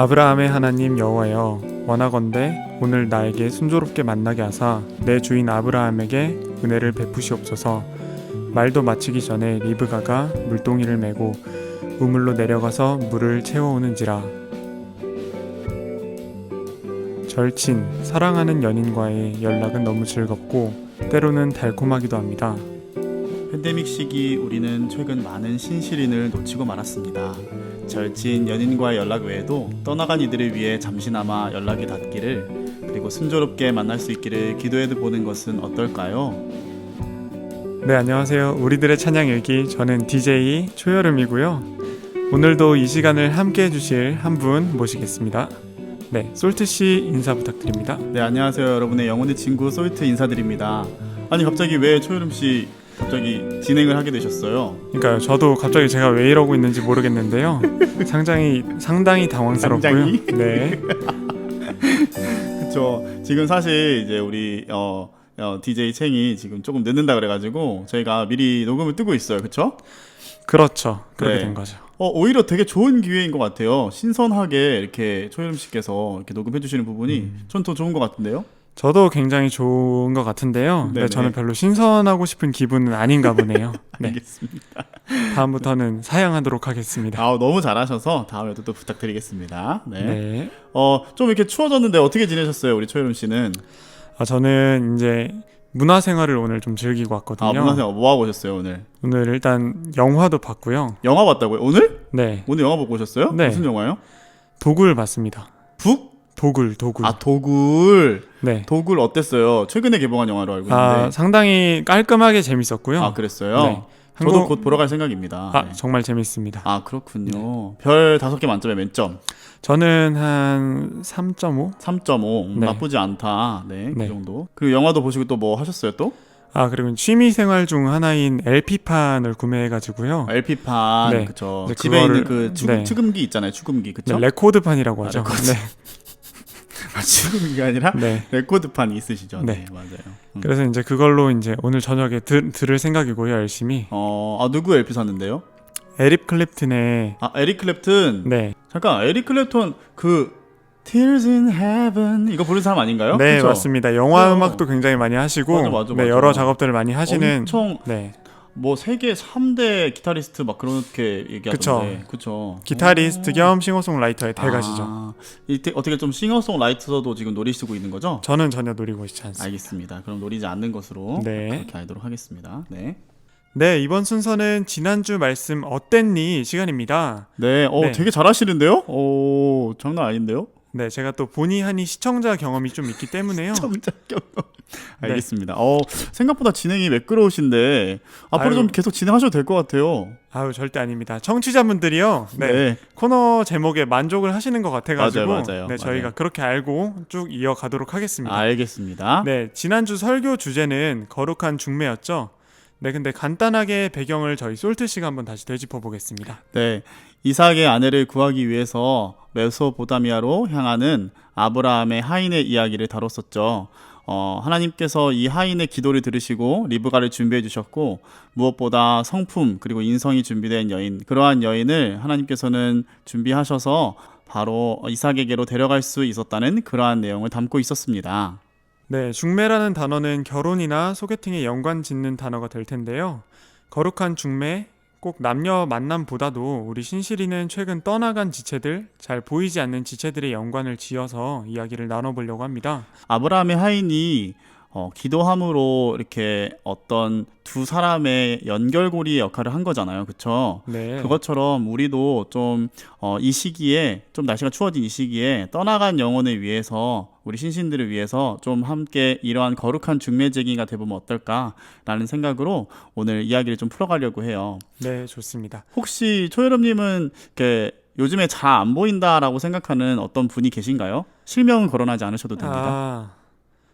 아브라함의 하나님 여호와여 원하건대 오늘 나에게 순조롭게 만나게 하사 내 주인 아브라함에게 은혜를 베푸시옵소서 말도 마치기 전에 리브가가 물동이를 메고 우물로 내려가서 물을 채워오는지라 절친 사랑하는 연인과의 연락은 너무 즐겁고 때로는 달콤하기도 합니다. 팬데믹 시기 우리는 최근 많은 신시린을 놓치고 말았습니다. 절친 연인과의 연락 외에도 떠나간 이들을 위해 잠시나마 연락이 닿기를 그리고 순조롭게 만날 수 있기를 기도해 보는 것은 어떨까요? 네, 안녕하세요. 우리들의 찬양 일기. 저는 DJ 초여름이고요. 오늘도 이 시간을 함께 해 주실 한 분 모시겠습니다. 네, 솔트 씨 인사 부탁드립니다. 네 안녕하세요 여러분의 영혼의 친구 솔트 인사드립니다. 아니 갑자기 왜 초여름 씨 갑자기 진행을 하게 되셨어요? 그러니까 저도 갑자기 제가 왜 이러고 있는지 모르겠는데요. 상당히 상당히 당황스럽고요. 상당히? 네, 그렇죠. 지금 사실 이제 우리 어, 어 DJ 챙이 지금 조금 늦는다 그래가지고 저희가 미리 녹음을 뜨고 있어요. 그렇죠? 그렇죠. 그렇게 네. 된 거죠. 어, 오히려 되게 좋은 기회인 것 같아요. 신선하게 이렇게 초여름 씨께서 이렇게 녹음해 주시는 부분이 음. 전더 좋은 것 같은데요. 저도 굉장히 좋은 것 같은데요. 네. 저는 별로 신선하고 싶은 기분은 아닌가 보네요. 네, 알겠습니다. 다음부터는 사양하도록 하겠습니다. 아, 너무 잘하셔서 다음에도 또 부탁드리겠습니다. 네. 네. 어, 좀 이렇게 추워졌는데 어떻게 지내셨어요, 우리 초여름 씨는? 아, 저는 이제 문화 생활을 오늘 좀 즐기고 왔거든요. 아, 문화 생활 뭐 하고 오셨어요, 오늘? 오늘 일단 영화도 봤고요. 영화 봤다고요? 오늘? 네, 오늘 영화 보고 오셨어요? 네. 무슨 영화요? 도굴 봤습니다. 북? 도굴, 도굴. 아, 도굴. 네. 도굴 어땠어요? 최근에 개봉한 영화로 알고 있는데. 아, 상당히 깔끔하게 재밌었고요. 아, 그랬어요? 네. 저도 한국- 곧 보러 갈 생각입니다. 아, 네. 정말 재밌습니다. 아, 그렇군요. 별 다섯 개 만점에 몇 점? 저는 한 3.5? 3.5. 음, 네. 나쁘지 않다. 네, 그 네. 정도. 그리고 영화도 보시고 또 뭐 하셨어요, 또? 아, 그리고 취미 생활 중 하나인 LP판을 구매해 가지고요. LP판, 네. 그쵸. 네, 집에 그거를- 있는 그 추금, 네. 추금기 있잖아요, 추금기, 그쵸? 네, 레코드 판이라고 하죠. 아, 레코드. 네. 아, 추금기가 아니라 네. 레코드판이 있으시죠? 네. 네, 맞아요. 음. 그래서 이제 그걸로 이제 오늘 저녁에 들, 들을 생각이고요, 열심히. 어, 아, 누구 LP 샀는데요? 에릭 클랩튼의 아, 에릭 클랩튼. 네. 잠깐, 에릭 클랩튼 그 Tears in Heaven 이거 부른 사람 아닌가요? 네, 그쵸? 맞습니다. 영화 그래요. 음악도 굉장히 많이 하시고 맞아, 맞아, 네, 맞아. 여러 작업들을 많이 하시는 엄청 네. 뭐 세계 3대 기타리스트 막 그렇게 얘기하던데. 그쵸. 기타리스트 겸 싱어송라이터의 대가시죠. 아, 이때 어떻게 좀 싱어송라이터도 지금 노리시고 있는 거죠? 저는 전혀 노리고 있지 않습니다. 알겠습니다. 그럼 노리지 않는 것으로 네. 그렇게 알도록 하겠습니다. 네. 네, 이번 순서는 지난주 말씀 어땠니 시간입니다. 네, 어 네. 되게 잘하시는데요? 오, 장난 아닌데요? 네, 제가 또 보니 하니 시청자 경험이 좀 있기 때문에요. 정작 경험. 네. 알겠습니다. 어, 생각보다 진행이 매끄러우신데 앞으로 아유. 좀 계속 진행하셔도 될 것 같아요. 아유, 절대 아닙니다. 청취자분들이요. 네. 코너 제목에 만족을 하시는 것 같아 가지고 맞아요, 맞아요, 네, 저희가 맞아요. 그렇게 알고 쭉 이어가도록 하겠습니다. 알겠습니다. 네, 지난주 설교 주제는 거룩한 중매였죠. 네, 근데 간단하게 배경을 저희 솔트 씨가 한번 다시 되짚어 보겠습니다. 네, 이삭의 아내를 구하기 위해서 메소보다미아로 향하는 아브라함의 하인의 이야기를 다뤘었죠. 어, 하나님께서 이 하인의 기도를 들으시고 리브가를 준비해 주셨고 무엇보다 성품 그리고 인성이 준비된 여인 그러한 여인을 하나님께서는 준비하셔서 바로 이삭에게로 데려갈 수 있었다는 그러한 내용을 담고 있었습니다. 네, 중매라는 단어는 결혼이나 소개팅에 연관 짓는 단어가 될 텐데요. 거룩한 중매, 꼭 남녀 만남보다도 우리 신실이는 최근 떠나간 지체들, 잘 보이지 않는 지체들의 연관을 지어서 이야기를 나눠보려고 합니다. 아브라함의 하인이 어, 기도함으로 이렇게 어떤 두 사람의 연결고리의 역할을 한 거잖아요. 그쵸? 네, 그것처럼 우리도 좀, 어, 이 시기에, 좀 날씨가 추워진 이 시기에 떠나간 영혼을 위해서, 우리 신신들을 위해서 좀 함께 이러한 거룩한 중매제기가 돼보면 어떨까라는 생각으로 오늘 이야기를 좀 풀어가려고 해요. 네, 좋습니다. 혹시 초여름님은 이렇게 요즘에 잘 안 보인다라고 생각하는 어떤 분이 계신가요? 실명은 거론하지 않으셔도 됩니다. 아,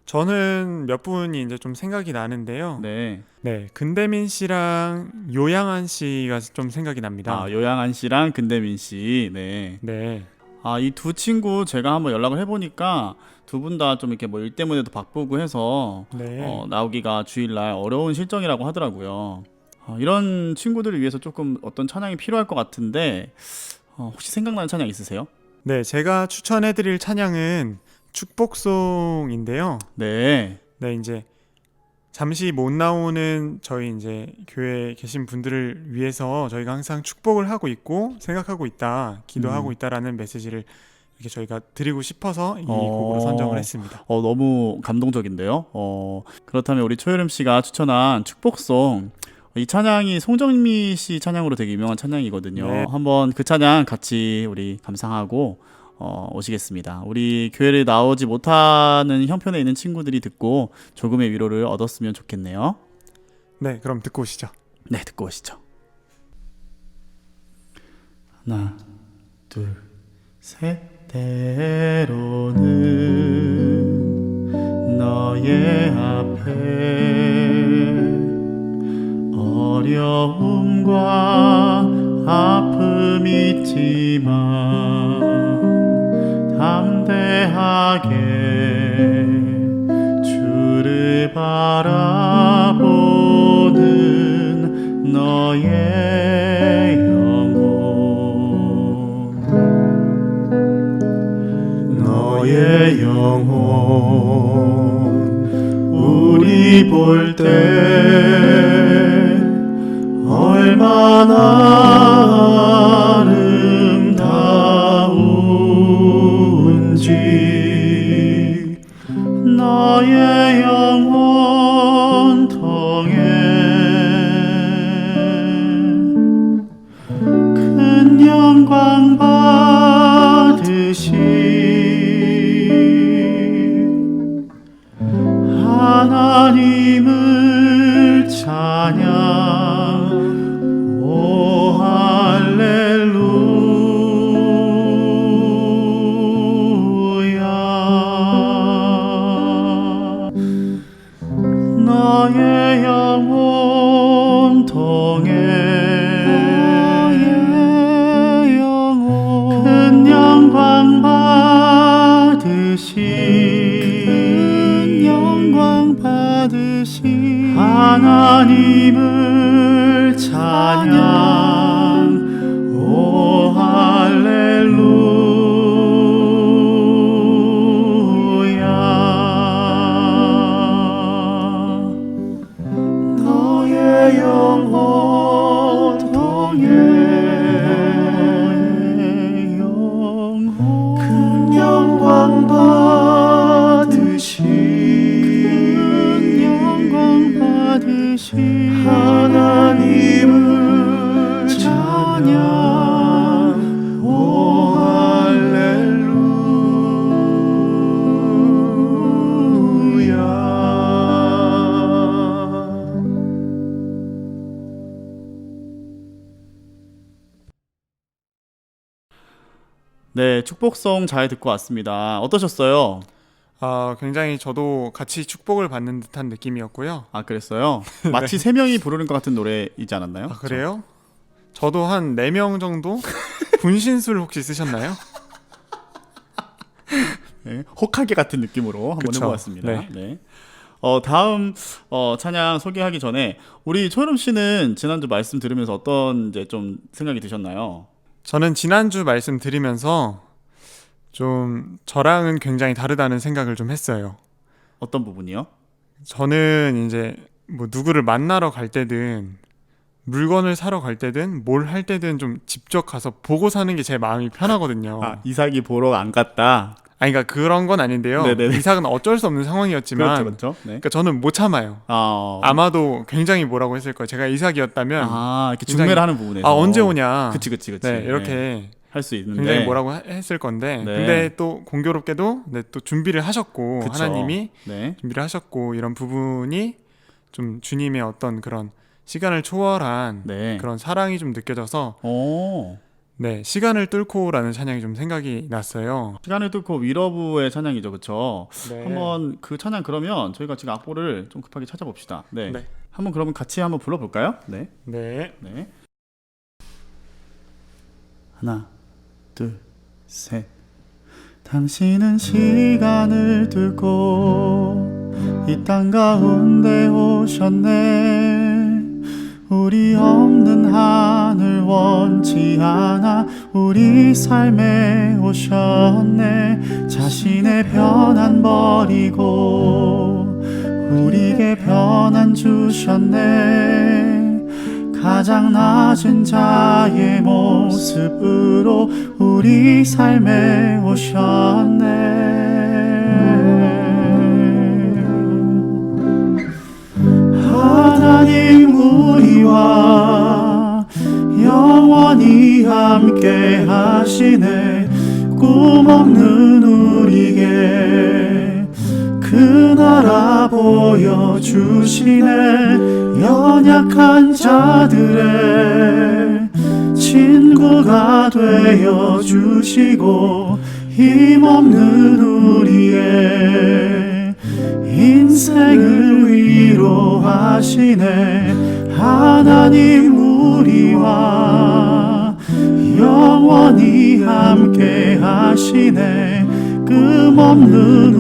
저는 몇 분이 이제 좀 생각이 나는데요. 네. 네, 근대민 씨랑 요양한 씨가 좀 생각이 납니다. 아, 요양한 씨랑 근대민 씨. 네. 네, 아, 이 두 친구 제가 한번 연락을 해보니까 두 분 다 좀 이렇게 뭐 일 때문에도 바쁘고 해서 네. 어, 나오기가 주일날 어려운 실정이라고 하더라고요. 어, 이런 친구들을 위해서 조금 어떤 찬양이 필요할 것 같은데 어, 혹시 생각나는 찬양 있으세요? 네, 제가 추천해드릴 찬양은 축복송인데요. 네. 네, 이제 잠시 못 나오는 저희 이제 교회에 계신 분들을 위해서 저희가 항상 축복을 하고 있고 생각하고 있다, 기도하고 음. 있다라는 메시지를 이렇게 저희가 드리고 싶어서 이 어. 곡으로 선정을 했습니다. 어, 너무 감동적인데요. 어, 그렇다면 우리 초여름 씨가 추천한 축복송 이 찬양이 송정미 씨 찬양으로 되게 유명한 찬양이거든요. 네. 한번 그 찬양 같이 우리 감상하고 어, 오시겠습니다. 우리 교회를 나오지 못하는 형편에 있는 친구들이 듣고 조금의 위로를 얻었으면 좋겠네요. 네, 그럼 듣고 오시죠. 네, 듣고 오시죠. 하나, 둘, 셋. 때로는 너의 바라보는 너의 영혼. 너의 영혼. 우리 볼때 찬양 하나님을 찬양 축복송 잘 듣고 왔습니다. 어떠셨어요? 아, 굉장히 저도 같이 축복을 받는 듯한 느낌이었고요. 아, 그랬어요? 마치 세 명이 부르는 것 같은 노래이지 않았나요? 아, 그래요? 저 도 한 4명 정도 분신술 혹시 쓰셨나요? 네, 혹하게 같은 느낌으로 한번 그쵸. 해보았습니다. 네. 네. 어, 다음 어, 찬양 소개하기 전에 우리 초여름 씨는 지난주 말씀 들으면서 어떤 이제 좀 생각이 드셨나요? 저는 지난주 말씀 드리면서 좀 저랑은 굉장히 다르다는 생각을 좀 했어요. 어떤 부분이요? 저는 이제 뭐 누구를 만나러 갈 때든 물건을 사러 갈 때든 뭘 할 때든 좀 직접 가서 보고 사는 게 제 마음이 편하거든요. 아, 이삭이 보러 안 갔다. 아니 그러니까 그런 건 아닌데요. 네네네. 이삭은 어쩔 수 없는 상황이었지만 그렇죠, 그렇죠. 네. 그러니까 저는 못 참아요. 아, 어. 아마도 굉장히 뭐라고 했을 거예요. 제가 이삭이었다면 아, 아, 이렇게 중매를 하는 부분에서 언제 오냐. 그치, 그치, 그치. 네, 이렇게 할 수 있는데 굉장히 뭐라고 하- 했을 건데 네. 근데 또 공교롭게도 네, 또 준비를 하셨고 그쵸. 하나님이 네. 준비를 하셨고 이런 부분이 좀 주님의 어떤 그런 시간을 초월한 네. 그런 사랑이 좀 느껴져서 오. 네 시간을 뚫고라는 찬양이 좀 생각이 났어요. 시간을 뚫고 위러브의 찬양이죠, 그렇죠? 네. 한번 그 찬양 그러면 저희가 지금 악보를 좀 급하게 찾아봅시다. 네. 네. 한번 그러면 같이 한번 불러볼까요? 네. 네. 네. 하나, 둘, 셋. 당신은 시간을 뚫고 이 땅 가운데 오셨네. 우리 없는 하늘 원치 않아 우리 삶에 오셨네 자신의 변한 버리고 우리에게 변한 주셨네 가장 낮은 자의 모습으로 우리 삶에 오셨네. 하나님 우리와 영원히 함께 하시네. 꿈없는 우리에게 그 나라 보여주시네. 연약한 자들의 친구가 되어 주시고 힘없는 우리의 인생을 위로하시네. 하나님 우리와 영원히 함께 하시네. 금없는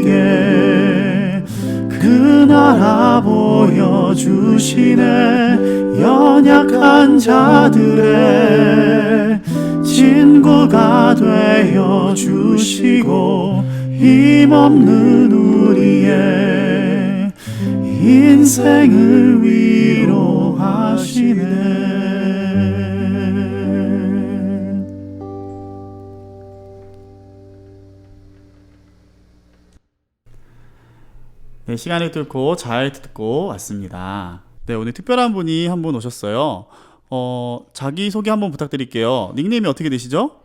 우리에게 그 나라 보여주시네. 연약한 자들의 친구가 되어 주시고 힘없는 우리의 인생을 위로하시네 네, 시간을 뚫고 잘 듣고 왔습니다. 네, 오늘 특별한 분이 한 분 오셨어요. 어, 자기 소개 한번 부탁드릴게요. 닉네임이 어떻게 되시죠?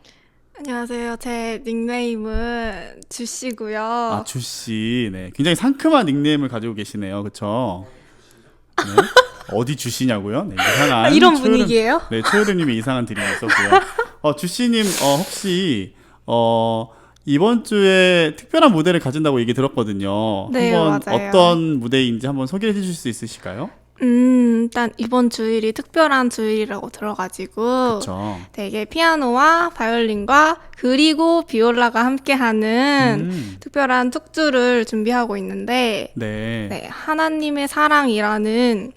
안녕하세요. 제 닉네임은 주씨고요. 아, 주씨. 네. 굉장히 상큼한 닉네임을 가지고 계시네요. 그쵸? 네. 어디 주시냐고요? 네, 이상한. 아, 이런 초여름- 분위기예요? 네, 최효림님이 이상한 드림이 있었고요. 어, 주씨님, 어, 혹시, 어, 이번 주에 특별한 무대를 가진다고 얘기 들었거든요. 네, 한번 맞아요. 어떤 무대인지 한번 소개해 주실 수 있으실까요? 음, 일단 이번 주일이 특별한 주일이라고 들어가지고 그렇죠. 되게 피아노와 바이올린과 그리고 비올라가 함께하는 음, 특별한 특주를 준비하고 있는데 네. 네, 하나님의 사랑이라는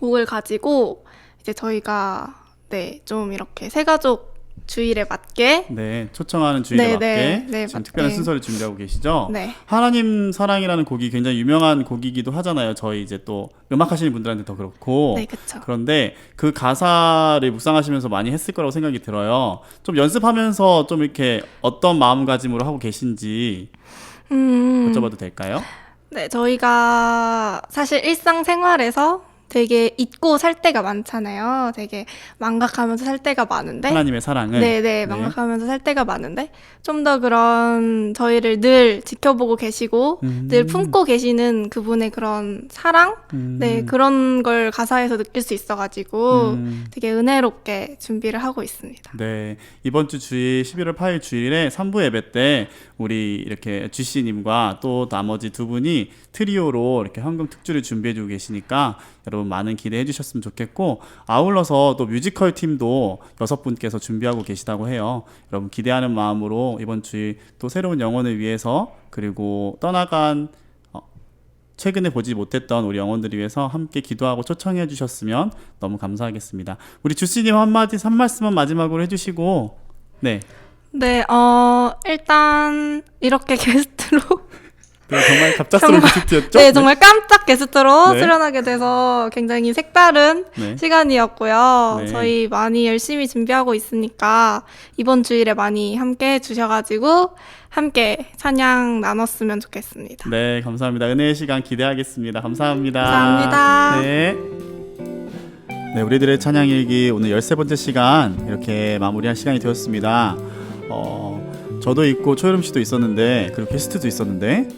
곡을 가지고 이제 저희가 네, 좀 이렇게 세 가족 주일에 맞게 네, 초청하는 주일에 네, 맞게 네, 네, 지금 맞- 특별한 네. 순서를 준비하고 계시죠? 네. 하나님 사랑이라는 곡이 굉장히 유명한 곡이기도 하잖아요. 저희 이제 또 음악 하시는 분들한테 더 그렇고. 네, 그렇죠. 그런데 그 가사를 묵상하시면서 많이 했을 거라고 생각이 들어요. 좀 연습하면서 좀 이렇게 어떤 마음가짐으로 하고 계신지 음. 여쭤봐도 될까요? 네, 저희가 사실 일상생활에서 되게 잊고 살 때가 많잖아요. 되게 망각하면서 살 때가 많은데. 하나님의 사랑을. 네, 네, 망각하면서 살 때가 많은데 좀 더 그런 저희를 늘 지켜보고 계시고 음. 늘 품고 계시는 그분의 그런 사랑, 음. 네 그런 걸 가사에서 느낄 수 있어가지고 음. 되게 은혜롭게 준비를 하고 있습니다. 네. 이번 주 주일 11월 8일 주일에 3부 예배 때 우리 이렇게 주씨님과 또 나머지 두 분이 트리오로 이렇게 황금 특주를 준비해 주고 계시니까 여러분 많은 기대해 주셨으면 좋겠고 아울러서 또 뮤지컬 팀도 여섯 분께서 준비하고 계시다고 해요. 여러분 기대하는 마음으로 이번 주일 또 새로운 영혼을 위해서 그리고 떠나간 어, 최근에 보지 못했던 우리 영혼들을 위해서 함께 기도하고 초청해 주셨으면 너무 감사하겠습니다. 우리 주씨님 한마디 한 말씀만 마지막으로 해주시고 네, 네, 어 일단 이렇게 게스트로 네 정말 갑작스러운 게스트였죠? 네, 정말 깜짝 게스트로 네. 출연하게 돼서 굉장히 색다른 네. 시간이었고요. 네. 저희 많이 열심히 준비하고 있으니까 이번 주일에 많이 함께 해주셔가지고 함께 찬양 나눴으면 좋겠습니다. 네, 감사합니다. 은혜의 시간 기대하겠습니다. 감사합니다. 감사합니다. 네. 네, 우리들의 찬양 일기 오늘 13번째 시간 이렇게 마무리할 시간이 되었습니다. 어, 저도 있고 초여름 씨도 있었는데 그리고 게스트도 있었는데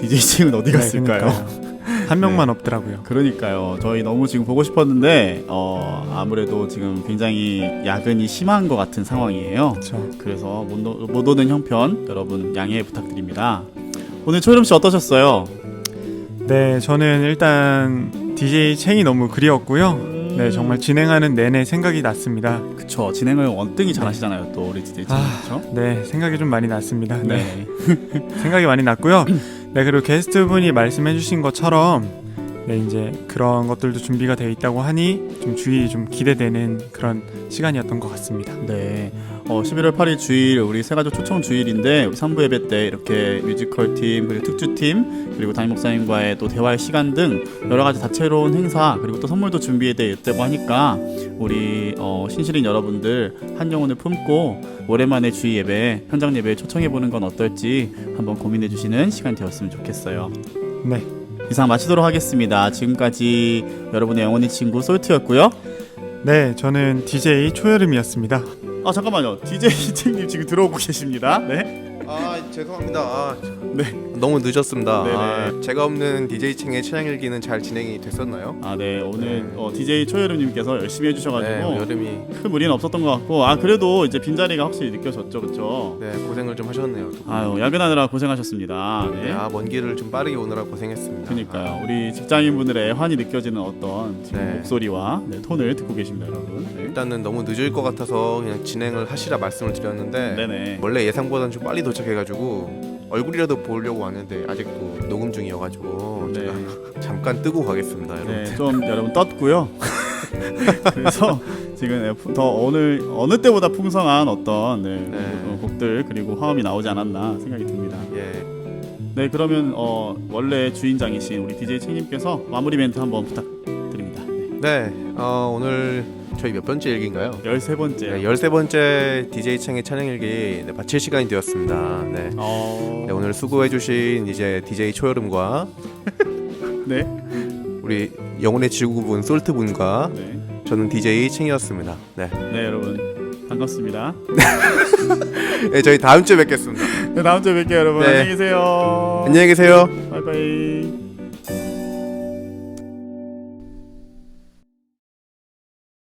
DJ 층은 어디 갔을까요? 네, 그러니까요. 한 명만 없더라고요. 그러니까요. 저희 너무 지금 보고 싶었는데 어, 아무래도 지금 굉장히 야근이 심한 것 같은 상황이에요. 그렇죠. 그래서 못, 오- 못 오는 형편 여러분 양해 부탁드립니다. 오늘 초여름 씨 어떠셨어요? 네, 저는 일단 DJ 챙이 너무 그리웠고요. 네, 정말 진행하는 내내 생각이 났습니다. 그쵸 진행을 원등히 잘하시잖아요 또 우리 DJ 아, 그렇죠? 네, 생각이 좀 많이 났습니다. 네, 네. 생각이 많이 났고요. 네, 그리고 게스트분이 말씀해주신 것처럼 네, 이제 그런 것들도 준비가 되어 있다고 하니 좀 주의 좀 기대되는 그런 시간이었던 것 같습니다. 네. 어, 11월 8일 주일 우리 세가족 초청 주일인데 우리 3부 예배 때 이렇게 뮤지컬 팀 그리고 특주 팀 그리고 담임 목사님과의 또 대화의 시간 등 여러 가지 다채로운 행사 그리고 또 선물도 준비해 있다고 하니까 우리 어, 신실인 여러분들 한 영혼을 품고 오랜만에 주일 예배 현장 예배에 초청해 보는 건 어떨지 한번 고민해 주시는 시간 되었으면 좋겠어요. 네. 이상 마치도록 하겠습니다. 지금까지 여러분의 영혼의 친구 솔트였고요. 네, 저는 DJ 초여름이었습니다. 아 잠깐만요. DJ 희팅님 지금 들어오고 계십니다. 네. 아 죄송합니다. 아, 네. 너무 늦었습니다. 네네. 아, 제가 없는 DJ 층의 찬양일기는 잘 진행이 됐었나요? 아, 네. 오늘 네. 어, DJ 초여름님께서 열심히 해주셔가지고 네, 여름이 큰 무리는 없었던 것 같고, 아 그래도 이제 빈자리가 확실히 느껴졌죠, 그렇죠? 네 고생을 좀 하셨네요. 두 분. 아유 야근하느라 고생하셨습니다. 네, 네. 아 먼 길을 좀 빠르게 오느라 고생했습니다. 그러니까요. 우리 직장인분들의 애환이 느껴지는 어떤 지금 네. 목소리와 네, 톤을 듣고 계십니다, 여러분. 네. 일단은 너무 늦을 것 같아서 그냥 진행을 하시라 말씀을 드렸는데 네네. 원래 예상보다는 좀 빨리 도착해가지고 얼굴이라도 보려고 왔는데 아직도 녹음 중이어가지고 네. 제가 잠깐 뜨고 가겠습니다, 여러분. 네, 좀 여러분 떴고요. 그래서 지금 네, 더 오늘 어느 때보다 풍성한 어떤 네, 네. 어, 곡들 그리고 화음이 나오지 않았나 생각이 듭니다. 예. 네, 그러면 어, 원래 주인장이신 우리 DJ 책님께서 마무리 멘트 한번 부탁드립니다. 네. 네, 어, 오늘 저희 몇 번째 일기인가요? 13번째. 네, 13번째 DJ 챙의 찬양 일기 네, 마칠 시간이 되었습니다. 네. 어... 네, 오늘 수고해 주신 이제 DJ 초여름과 네. 우리 영혼의 지구분 솔트 분과 네. 저는 DJ 챙이었습니다. 네. 네, 여러분. 반갑습니다. 네, 저희 다음 주에 뵙겠습니다. 네, 다음 주에 뵐게요, 여러분. 네. 안녕히 계세요. 안녕히 계세요. 바이바이.